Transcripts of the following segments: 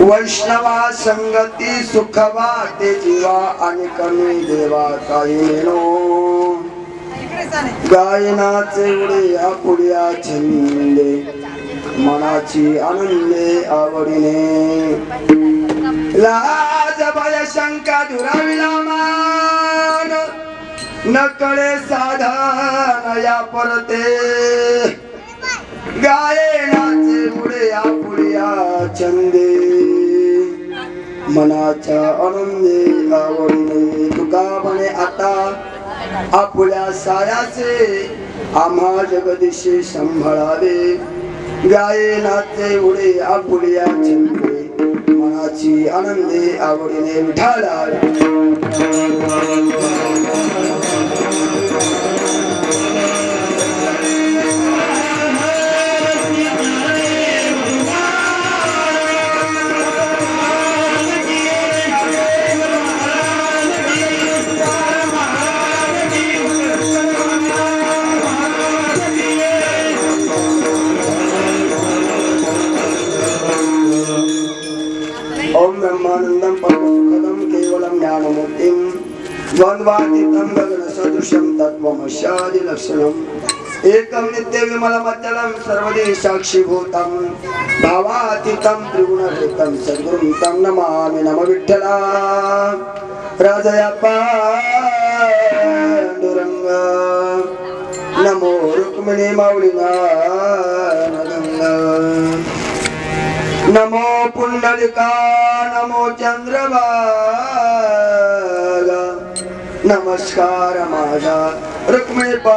वैष्णवा संगती सुखवा ते जीवा आणि कमी देवा काही नेनो गायनाचे उडे आपुड्या छंदे मनाची आनंदे आवडीने. लाज भय शंका दुराविला मान नकळे साधा या परते. गायनाचे मुळे आपुड्या छंदे. मनाच्या आनंदे आवडीने तुका म्हणे आता आपल्या सायाचे आम्हा जगदीशी सांभाळावे. गायनाचे उडे आपुल्या छंदे. मनाची आनंदे आवडीने विठाला ద్వంద్వాతీతంగన సదృశం తత్వమశాది లక్షణం ఏకం నిత్య విమలమచలం సర్వదే సాక్షిభూతం భావాతీతం త్రిగుణరహితం సద్గురుం తం నమామి నమ విఠలా రాజయ పాండురంగ నమో రుక్మిణి మౌళినా నమో పుండలికా నమో చంద్రబా नमस्कार माझा रुक्मिणी पा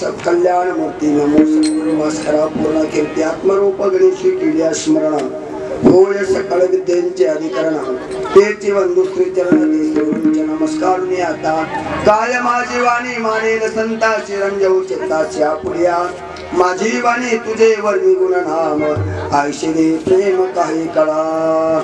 सत्कल्याण कल्याण मूर्ती नमो सद्गुरु पूर्ण कीर्ती आत्मरूप गणेशी किल्ल्या स्मरण होय सकळ विद्येचे अधिकरण तेची बंधू श्री नमस्कार. मी आता काय माझी वाणी मानेल संता चिरंजव चित्ताची आपुल्या. माझी वाणी तुझे वर्णी गुण नाम आयुष्य प्रेम काही कळा.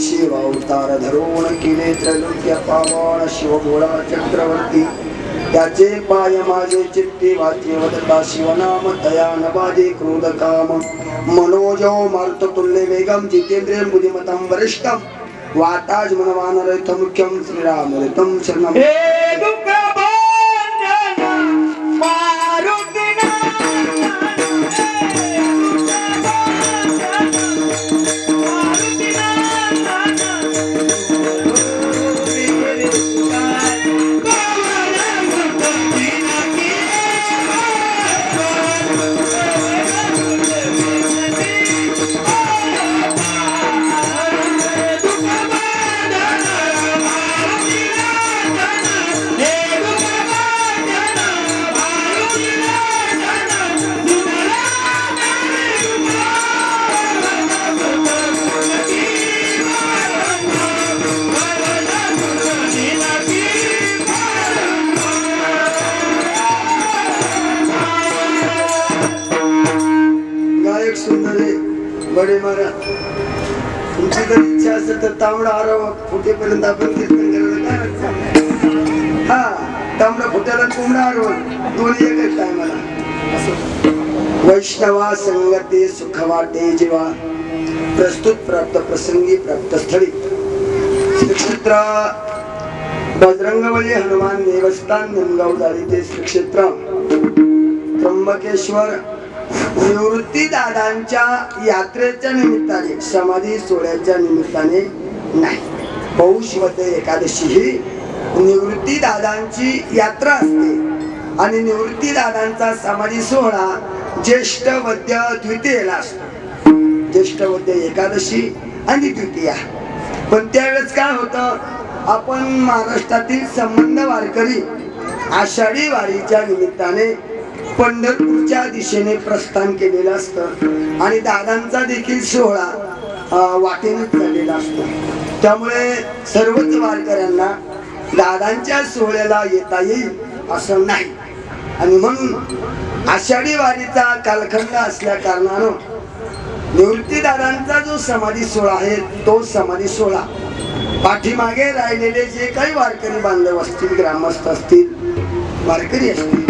शिव अवतार धरून केले त्रैलोक्य पावन शिवगोळा चक्रवर्ती त्याचे पाय माझे चित्ते वाचे वदता शिवनाम तया नवादे क्रोध काम मनोजो मारुत तुल्य वेगम जितेंद्रिय बुद्धिमतं वरिष्ठम वाताज मनवानरथ मुख्यम श्रीराम रथम शरणम बडे मारा तुमची जर इच्छा असेल तर तांबडा आरावा फुटेपर्यंत आपण कीर्तन करायला काय हा तांबडा फुट्याला कोंबडा आरवा. दोन्ही एकच टायमाला वैष्णवा संगते सुख वाटे जीवा. प्रस्तुत प्राप्त प्रसंगी प्राप्त स्थळी. श्रीक्षेत्र बजरंगबली हनुमान देवस्थान निमगाव झाली ते श्रीक्षेत्र. त्र्यंबकेश्वर निवृत्ती दादांच्या यात्रेच्या निमित्ताने समाधी सोहळ्याच्या निमित्ताने नाही. पौषवते एकादशी ही निवृत्ती दादांची यात्रा असते. आणि निवृत्ती दादांचा समाधी सोहळा ज्येष्ठ वद्य द्वितीयेला असतो. ज्येष्ठ वद्य एकादशी आणि द्वितीया. पण त्यावेळेस काय होतं? आपण महाराष्ट्रातील संबंध वारकरी आषाढी वारीच्या निमित्ताने पंढरपूरच्या दिशेने प्रस्थान केलेलं असतं. आणि दादांचा देखील सोहळा वाटेनच झालेला असतो. त्यामुळे सर्वच वारकऱ्यांना दादांच्या सोहळ्याला येता येईल असं नाही. आणि म्हणून आषाढी वारीचा कालखंड असल्या कारणानं निवृत्तीदारांचा जो समाधी सोहळा आहे तो समाधी सोहळा पाठीमागे राहिलेले जे काही वारकरी बांधव असतील ग्रामस्थ असतील वारकरी असतील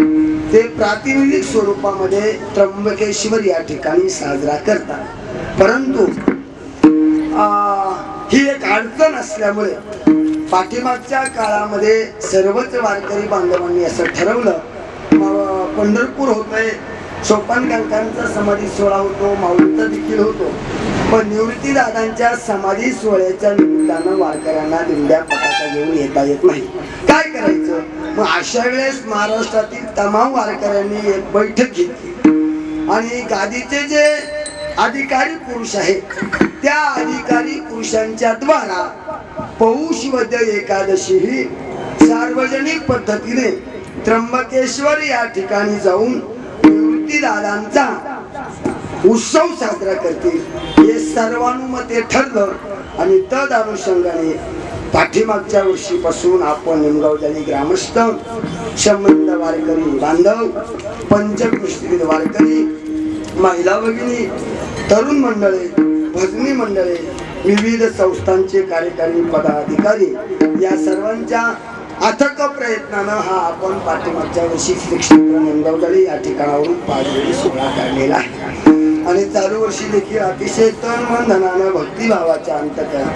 ते प्रातिनिधिक स्वरूपामध्ये त्र्यंबकेश्वर या ठिकाणी साजरा करतात. परंतु ही एक अडचण असल्यामुळे पाठीमागच्या काळामध्ये सर्वच वारकरी बांधवांनी असं ठरवलं पंढरपूर होतंय सोपान काकांचा समाधी सोहळा होतो माऊलीचा देखील होतो. पण निवृत्ती दादांच्या समाधी सोहळ्याच्या निमित्तानं वारकऱ्यांना दिंड्या पटाका घेऊन येता येत नाही. काय करायचं? मग अशा वेळेस महाराष्ट्रातील तमाम वारकऱ्यांनी एक बैठक घेतली. आणि गादीचे जे अधिकारी पुरुष आहेत त्या अधिकारी पुरुषांच्या द्वारा पौष वद्य एकादशी ही सार्वजनिक पद्धतीने त्र्यंबकेश्वर या ठिकाणी जाऊन निवृत्ती उत्सव साजरा करतील हे सर्वानुमते ठरलं. आणि तद अनुषंगाने पाठीमागच्या वर्षीपासून आपण निमगावजानी ग्रामस्थ संबंध वारकरी बांधव पंचकृष्ण वारकरी महिला भगिनी तरुण मंडळे भजनी मंडळे विविध संस्थांचे कार्यकारी पदाधिकारी या सर्वांच्या अथक प्रयत्नानं हा आपण पाठीमागच्या वर्षी श्री क्षेत्र निमगावजाळी या ठिकाणावरून पाचवेळी सोहळा काढलेला आहे. आणि चालू वर्षी देखील अतिशय तन मन धनानं भक्तिभावाच्या अंतकरण